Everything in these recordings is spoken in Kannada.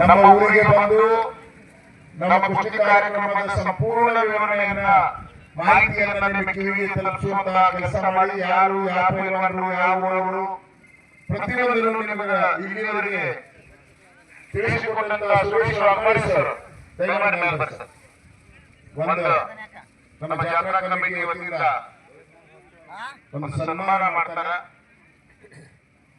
ನಮ್ಮ ಊರಿಗೆ ಬಂದು ನಮ್ಮ ಕುಸ್ತಿ ಕಾರ್ಯಕ್ರಮದ ಸಂಪೂರ್ಣ ವಿವರಣೆಯನ್ನ ಮಾಹಿತಿಯನ್ನ ನಿಮ್ಮ ಕಿವಿಗೆ ತಲುಪಿಸುವಂತಹ ಕೆಲಸ ಮಾಡಿ ಯಾರು ಯಾವ ಯಾವ ಊರವರು ಪ್ರತಿಯೊಂದನ್ನು ನಿಮಗೆ ಇಲ್ಲಿಯವರಿಗೆ ತಿಳಿಸಿಕೊಂಡಂತಹ ಸುರೇಶ್ ಅಂಬಾರಿ ಸರ್. ದಯಮಾಡಿ ಮೇಲೆ ಬರ್ರಿ ಸರ್. ಒಂದು ನಮ್ಮ ಜಾತ್ರಾ ಕಮಿಟಿ ವತಿಯಿಂದ ಒಂದು ಸನ್ಮಾನ ಮಾಡ್ತಾರ.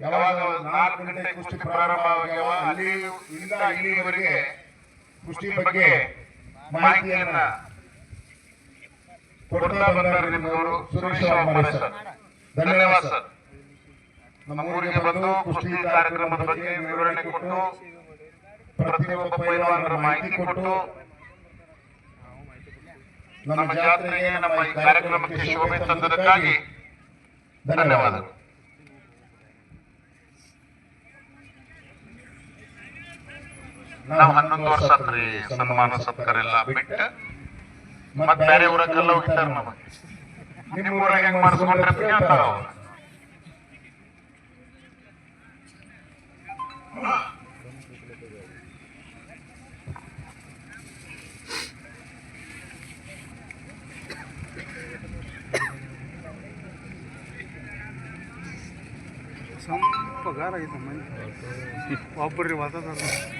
ಯಾವಾಗ ನಾಲ್ಕು ಗಂಟೆ ಕುಸ್ತಿ ಪ್ರಾರಂಭ ಆಗ್ಯಾವ ಅಲ್ಲಿ ಇಂದ ಇಲ್ಲಿಯವರೆಗೆ ಕುಸ್ತಿ ಬಗ್ಗೆ ಮಾಹಿತಿಯನ್ನ ಕೊಡ್ತಾ ಬಂದಾರೆ ನಿಮ್ಮವರು ಸುರೇಶ್ ಸರ್. ಧನ್ಯವಾದ ಸರ್. ನಮ್ಮ ಊರಿಗೆ ಬಂದು ಕುಸ್ತಿ ಕಾರ್ಯಕ್ರಮದ ಬಗ್ಗೆ ವಿವರಣೆ ಕೊಟ್ಟು ಪ್ರತಿಯೊಬ್ಬ ಪೈಲವಾನರ ಮಾಹಿತಿ ಕೊಟ್ಟು ನಮ್ಮ ಜಾತ್ರೆಗೆ ನಮ್ಮ ಈ ಕಾರ್ಯಕ್ರಮಕ್ಕೆ ಶೋಭೆ ತಂದದಕ್ಕಾಗಿ ಧನ್ಯವಾದಗಳು. ನಾವು ಹನ್ನೊಂದು ವರ್ಷ ಆತ್ರಿ, ಸನ್ಮಾನ ಸತ್ಕಾರ ಎಲ್ಲ ಬಿಟ್ಟು ಮತ್ ಬೇರೆ ಊರಕ್ಕೆಲ್ಲ ಹೋಗ್ತಾರ ನಮಗೆ. ಊರಾಗ ಹೆಂಗ್ ಮಾಡಿಸ್ಕೊಂಡ್ರೆ ಒಬ್ಬರಿ ಮಾತಾಡ್ತಾರೆ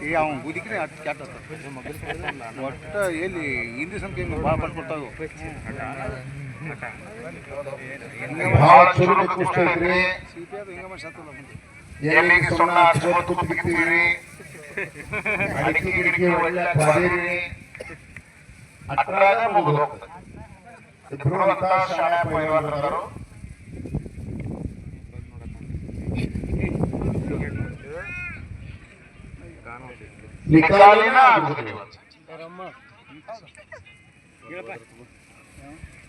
ಈ ಅವ್ನು ಗುದಿಕ್ರೆ ಅಟ್ ಕ್ಯಾಟ್ ಒಟ್ಟು ಎಲ್ಲಿ ಹಿಂದಿ ಸಂಖ್ಯೆ ಭಾಳ ಪಟ್ಬಿಡ್ತಾವು ಬಹಳ ಚುರುಕು ಕುಸ್ತಿ ಐತ್ರಿ ಸಣ್ಣ ಸುಣ್ಣ ಹಚ್ಕೊಂಡು ಗಿಡಿಕೆ ಒಳ್ಳೆ ಬಾದಿರಿ ನಿಕಾಲಿನ ಆಗುದಿಲ್ಲ ಇವತ್ತು.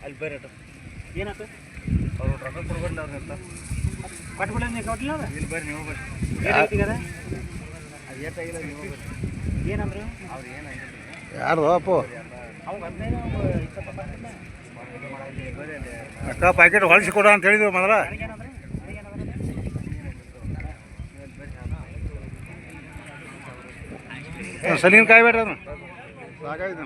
ಅಲ್ಲಿ ಬರ್ರಿ ಏನಾಯ್ತು ಅವ್ರು ರೊಕ್ಕ ಕೊಡ್ಬಾರ್ದು ಅವ್ರನ್ನ ಕೊಟ್ಬಿಡ ನೀವು ಕೊಟ್ಟಿಲ್ಲ ಇಲ್ಲಿ ಬರ್ರಿ ನೀವು ಬರ್ರಿ ಏನ್ ಹೇಳ್ತಿದಾರೆ? ಅದು ಏಟಾಗಿಲ್ಲ ನೀವು ಬರ್ರಿ ಏನಂದ್ರು ಅವ್ರು ಏನಾಗಿಲ್ಲ ಯಾರ್ದು ಅಪ್ಪು ಅವಾಗ ಹದಿನೈದು ಅವ್ರು ಇಪ್ಪತ್ತು ಅಕ್ಕ ಪ್ಯಾಕೆಟ್ ಹೊಲಿಸಿ ಕೊಡ ಅಂತ ಹೇಳಿದ್ರು ಮೊದಲ ಸಲೀನ್ ಅದನ್ನು. ಸಾಕಾಯ್ತು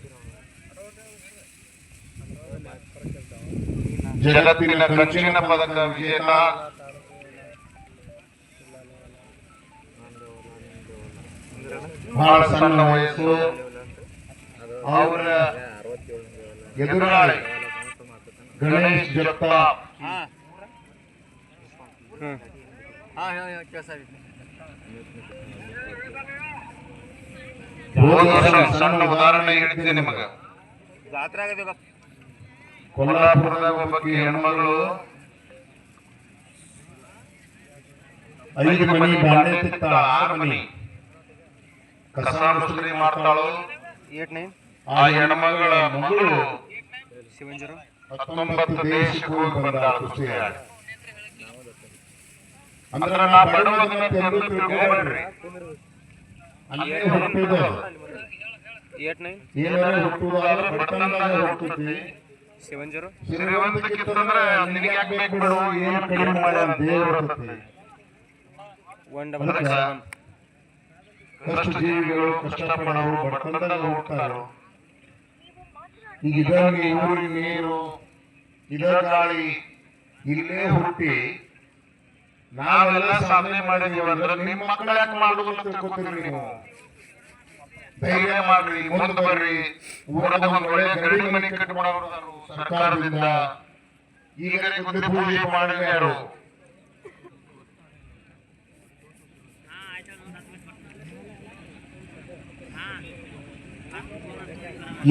ಜಗತ್ತಿನ ಕಂಚಿನ ಪದಕ ವಿಜೇತ. ಬಹಳ ಸಣ್ಣ ವಯಸ್ಸು. ಅವರ ಎದುರಾಳಿ ಗಣೇಶ್ ಜಗತಾಪ್ ಹೋದ ಸಣ್ಣ ಉದಾಹರಣೆ ಹೇಳ್ತೀನಿ ನಿಮಗ. ಜಾತ್ರೆ ಆಗದೆ ಕೊಲ್ಲಾಪುರದಾಗ ಒಬ್ಬಕ್ಕೆ ಹೆಣ್ಮಗಳು ಐದು ಮನಿ ಬಾಂಡೆ ತಿಕ್ತಾಳ ಆರು ಮನಿ. ಕಸ ಮುಸ್ರಿ ಮಾಡ್ತಾಳು. ಆ ಹೆಣ್ಮಗಳ ಮಗಳು ಹತ್ತೊಂಬತ್ತು ದೇಶಕ್ಕೆ ಹೋಗಿ ಬಂದಾಳ ಕುಸ್ತಿ ಆಡಿ ಅಂದ್ರೆ ನಾ ಬಡವದನ್ನ ತೆರೆದು ತಿಳ್ಕೊಬೇಡ್ರಿ. ಅಲ್ಲೇ ಹುಟ್ಟಿದ ಏನಾರ ಹುಟ್ಟುದಾದ್ರೆ ಬಡತನದಾಗ ಹುಟ್ಟುತ್ತಿ seven zero one double seven ಕಷ್ಟ ಜೀವಿಗಳು ಕಷ್ಟಪಡೋರು ಬಡತನದಾಗ ಹೋಗ್ತಾರೋ ಈಗ ಇದಂಗೆ ಊರಿನ ನೀರು ಇದ ಗಾಳಿ ಇಲ್ಲೇ ಹುಟ್ಟಿ ನಾವೆಲ್ಲ ಸಾಧನೆ ಮಾಡಿದೀವಿ ಅಂದ್ರೆ ನಿಮ್ಮ ಮಕ್ಕಳು ಯಾಕೆ ಮಾಡುದು ಅಂತ ತಿಳ್ಕೊತೀರಿ ನೀವು. ಧೈರ್ಯ ಮಾಡ್ರಿ ಮುಂದೆ ಬರ್ರಿ. ಊರದ ಒಂದು ಒಳ್ಳೆ ಗಡಿ ಮನೆ ಕಟ್ಕೊಡೋರು ಸರ್ಕಾರದಿಂದ. ಈಗಲೇ ಗುದ್ದಿ ಪೂಜೆ ಮಾಡಿದ್ಯಾರು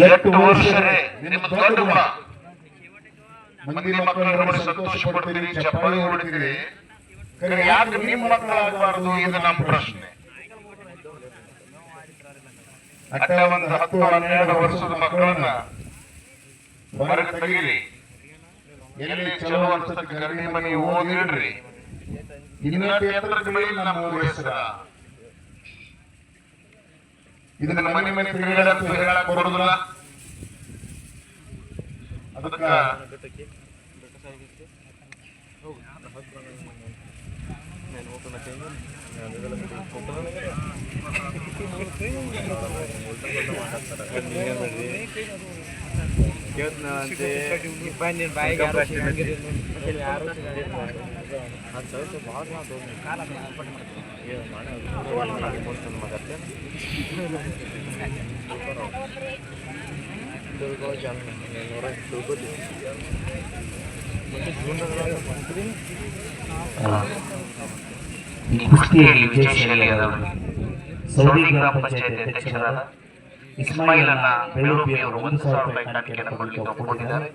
ಎಷ್ಟು ವರ್ಷರೇ ನಿಮ್ಮ ದೊಡ್ಡ ಗುಣ ಮಂದಿ ಮಕ್ಕಳು ಸಂತೋಷ ಪಡ್ತೀರಿ ಚಪ್ಪಾಳಿ ಹೊಡಿತೀರಿ ಯಾಕೆ ನಿಮ್ಮ ಮಕ್ಕಳಾಗಬಾರದು? ಇದು ನಮ್ಮ ಪ್ರಶ್ನೆ. ಅಟ್ಟ ಒಂದು ಹತ್ತು ಹನ್ನೆರಡು ವರ್ಷದ ಮಕ್ಕಳನ್ನ ಹೊರಗೆ ತೆಗೀರಿ. ಎಲ್ಲಿ ಚಲೋ ಅನ್ಸತ್ತೆ ಗರಡಿ ಮನೆ ಓದಿಡ್ರಿ ಬೆಳಿ ನಮ್ಮ ಹೆಸರ. ಇದನ್ನ ಮನೆ ಮನೆ ತಿರುಗಾಡಕ್ ಹೇಳಕ್ ಬರೋದಿಲ್ಲ. ಅದಕ್ಕ foto na sa inyo. Hindi ko alam kung foto na ngayon. Kiyot na lang si... ಈ ಕುಸ್ತಿಯಲ್ಲಿ ವಿಜಯಶಾಲಿಯಾದವರು ಸೌದಿ ಗ್ರಾಮ ಪಂಚಾಯತ್ ಅಧ್ಯಕ್ಷರಾದ ಇಸ್ಮಾಯಿಲ್ ಅನ್ನ ಬೆಳ್ಳೂಪಿಯವರು ಒಂದು ಸಾವಿರ ರೂಪಾಯಿ ಕಾಣಿಕೆಯನ್ನು ಒಪ್ಪಿಕೊಂಡಿದ್ದಾರೆ